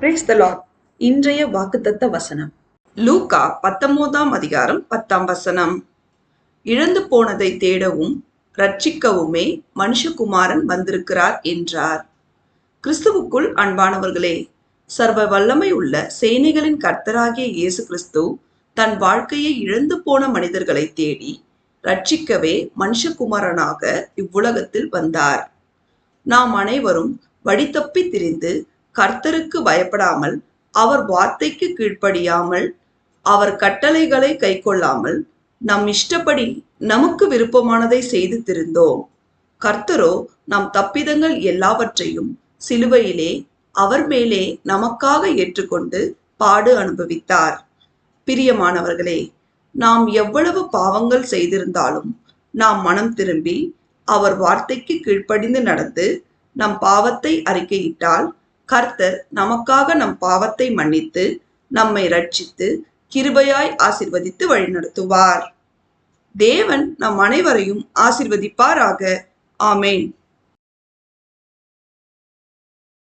Brace த Lord இன்றைய வாக்குத்தத்த வசனம். லூக்கா பத்தொன்பதாம் அதிகாரம் பத்தாம் வசனம். இழந்து போனதை தேடவும் ரட்சிக்கவுமே மனுஷகுமாரன் வந்திருக்கிறார் என்றார். கிறிஸ்துவுக்குள் அன்பானவர்களே சர்வ வல்லமை உள்ள சேனைகளின் கர்த்தராகிய இயேசு கிறிஸ்து தன் வாழ்க்கையை இழந்து போன மனிதர்களை தேடி ரட்சிக்கவே மனுஷகுமாரனாக இவ்வுலகத்தில் வந்தார். நாம் அனைவரும் வழித்தப்பி திரிந்து கர்த்தருக்கு பயப்படாமல் அவர் வார்த்தைக்கு கீழ்ப்படியாமல் அவர் கட்டளைகளை கைக்கொள்ளாமல் நம் இஷ்டப்படி நமக்கு விருப்பமானதை செய்து திருந்தோம். கர்த்தரோ நம் தப்பிதங்கள் எல்லாவற்றையும் சிலுவையிலே அவர் மேலே நமக்காக ஏற்றுக்கொண்டு பாடு அனுபவித்தார். பிரியமானவர்களே நாம் எவ்வளவு பாவங்கள் செய்திருந்தாலும் நாம் மனம் திரும்பி அவர் வார்த்தைக்கு கீழ்ப்படிந்து நடந்து நம் பாவத்தை அறிக்கையிட்டால் கர்த்தர் நமக்காக நம் பாவத்தை மன்னித்து நம்மை ரட்சித்து கிருபையாய் ஆசிர்வதித்து வழிநடத்துவார். தேவன் நம் அனைவரையும் ஆசிர்வதிப்பாராக. ஆமேன்.